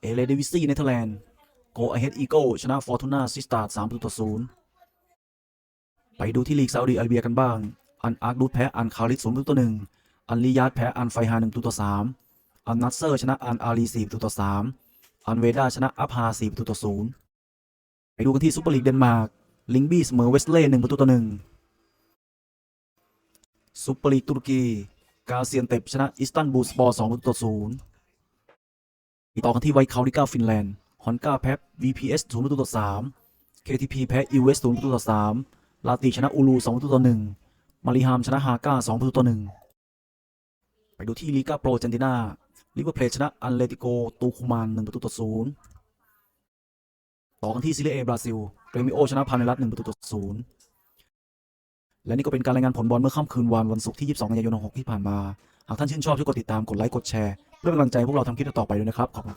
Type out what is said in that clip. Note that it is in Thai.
เอเลเดวิซี่เนเธอร์แลนด์โกอเฮดอีโก้ชนะฟอร์ตูนาซิสตาร์3ประตูต่อ0ไปดูที่ลีกซาอุดิอาระเบียกันบ้าง อันอาร์กดูดแพ้อันคาริส0ประตูต่อ1อันลียาดแพ้อันไฟฮา1ประตูต่อ3อันนัสเซอร์ชนะอันอารี4ประตูต่อ3อันเวด้าชนะอัพฮา4ประตูต่อ0ไปดูกันที่ซูเปอร์ลีกเดนมาร์กลิงบี้เสมอเวสเล่1ประตูต่อ1ซูเปอร์ลีกตุรกี กาเซียนเต็บชนะอิสตันบูลสปอร์2ประตูต่อ0 ต่อกันที่ไวท์คาวดิก้าฟินแลนด์ฮอนก้าแพ้ VPS 0ประตูต่อ 3 KTP แพ้ EWS 0ประตูต่อ 3 ลาติชนะอูลู2ประตูต่อ 1 มาริฮามชนะฮาก้า2ประตูต่อ 1 ไปดูที่ลีกาโปรเจนตินาลิเวอร์เพลชนะอันเลติโกตูคุมาน1ประตูต่อ 0 ต่อกันที่ซีเรีเอบราซิลเรมิโอชนะพาเมรัส1ประตูต่อ 0 และนี่ก็เป็นการรายงานผลบอลเมื่อค่ำคืนวันวันศุกร์ที่ 22 กันยายน 6 ที่ผ่านมา หากท่านชื่นชอบช่วยกดติดตาม กดไลค์ กดแชร์ เพื่อเป็นกำลังใจพวกเราทำคลิปต่อไปด้วยนะครับขอบคุณ